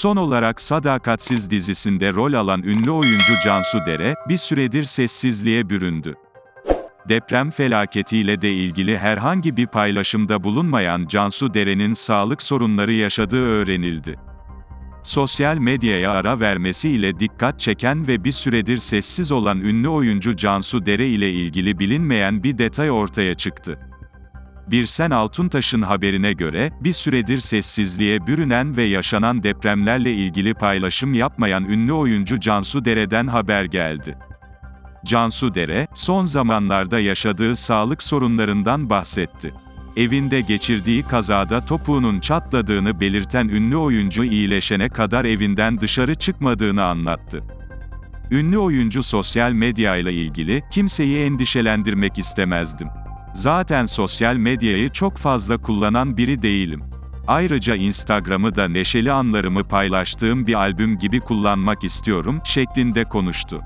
Son olarak Sadakatsiz dizisinde rol alan ünlü oyuncu Cansu Dere, bir süredir sessizliğe büründü. Deprem felaketiyle de ilgili herhangi bir paylaşımda bulunmayan Cansu Dere'nin sağlık sorunları yaşadığı öğrenildi. Sosyal medyaya ara vermesiyle dikkat çeken ve bir süredir sessiz olan ünlü oyuncu Cansu Dere ile ilgili bilinmeyen bir detay ortaya çıktı. Birsen Altuntaş'ın haberine göre, bir süredir sessizliğe bürünen ve yaşanan depremlerle ilgili paylaşım yapmayan ünlü oyuncu Cansu Dere'den haber geldi. Cansu Dere, son zamanlarda yaşadığı sağlık sorunlarından bahsetti. Evinde geçirdiği kazada topuğunun çatladığını belirten ünlü oyuncu iyileşene kadar evinden dışarı çıkmadığını anlattı. Ünlü oyuncu sosyal medya ile ilgili, kimseyi endişelendirmek istemezdim. Zaten sosyal medyayı çok fazla kullanan biri değilim. Ayrıca Instagram'ı da neşeli anlarımı paylaştığım bir albüm gibi kullanmak istiyorum, şeklinde konuştu.